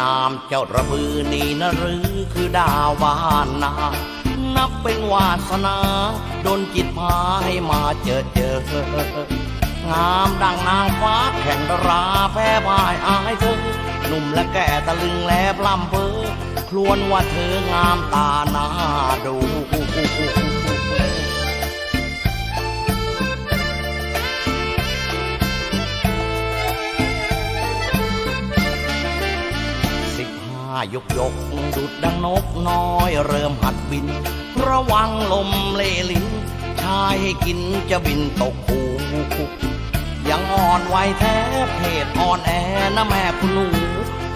นามเจ้าระบือนี่นะหรือคือดาวานนา นับเป็นวาสนาโดนจิตพาให้มาเจอเจองามดังนางฟ้าแข่งดาราแพ้พ่ายอายเธอหนุ่มและแก่ตะลึงแลบลำเพอครวนว่าเธองามตาหน้าดูายกยก ดุดดังนกน้อยเริ่มหัดบิน ระวังลมเลลิ้นชายให้กินจะบินตกหูยังอ่อนไหวแท้เพศอ่อนแอนะแม่คุณหนู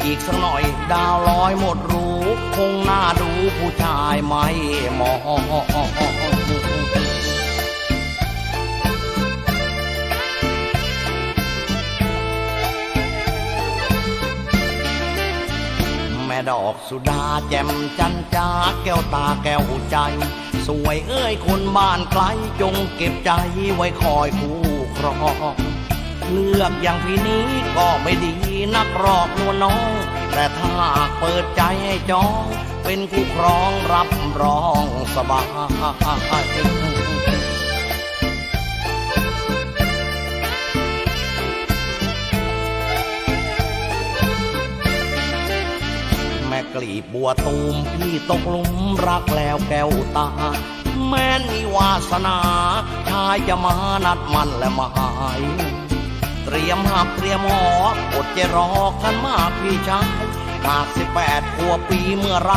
อีกสักหน่อยดาวลอยหมดรู้ คงน่าดูผู้ชายไม่มอ ดอกสุดาแจ่มจันจ้าแก้วตาแก้วใจ สวยเอ้ยคนบ้านไกลจงเก็บใจไว้คอยคู่ครองเลือกอย่างพี่นี้ก็ไม่ดีนักหรอกนวลน้อง แต่ถ้าเปิดใจให้จอง เป็นคู่ครองรับรองสบาย กลีบบัวตูมพี่ตกหลุมรักแล้วแก้วตา แม้นมีวาสนา ชายจะมานัดมันและมายเตรียมหับเตรียมหออดจะรอกันมากพี่ชายหากสิบแปดขวบปีเมื่อไร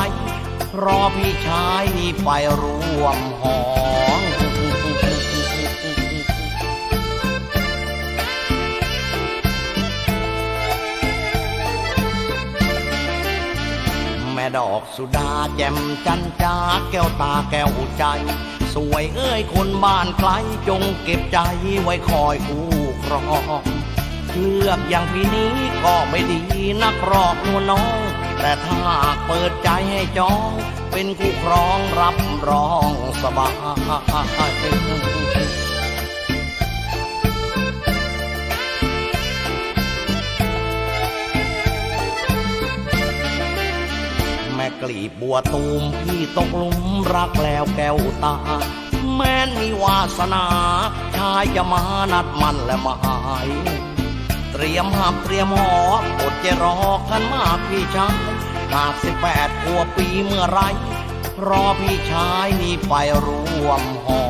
รอพี่ชายนี่ไปร่วมหอง ดอกสุดาแจ่มจันจ้าแก้วตาแก้วใจ สวยเอ้ยคนบ้านไกลจงเก็บใจไว้คอยคู่ครองเลือกอย่างพี่นี้ก็ไม่ดีนักหรอกนวลน้อง แต่ถ้าเปิดใจให้จอง เป็นคู่ครองรับรองสบาย ลีบบัวตูมพี่ตกหลุมรักแล้วแก้วตา แม้นมีวาสนา ชายจะมานัดมันและหมายเตรียมหับเตรียมหออดจะรอกันมากพี่ชายหากสิบแปดขวบปีเมื่อไร รอพี่ชายนี่ไปร่วมหอ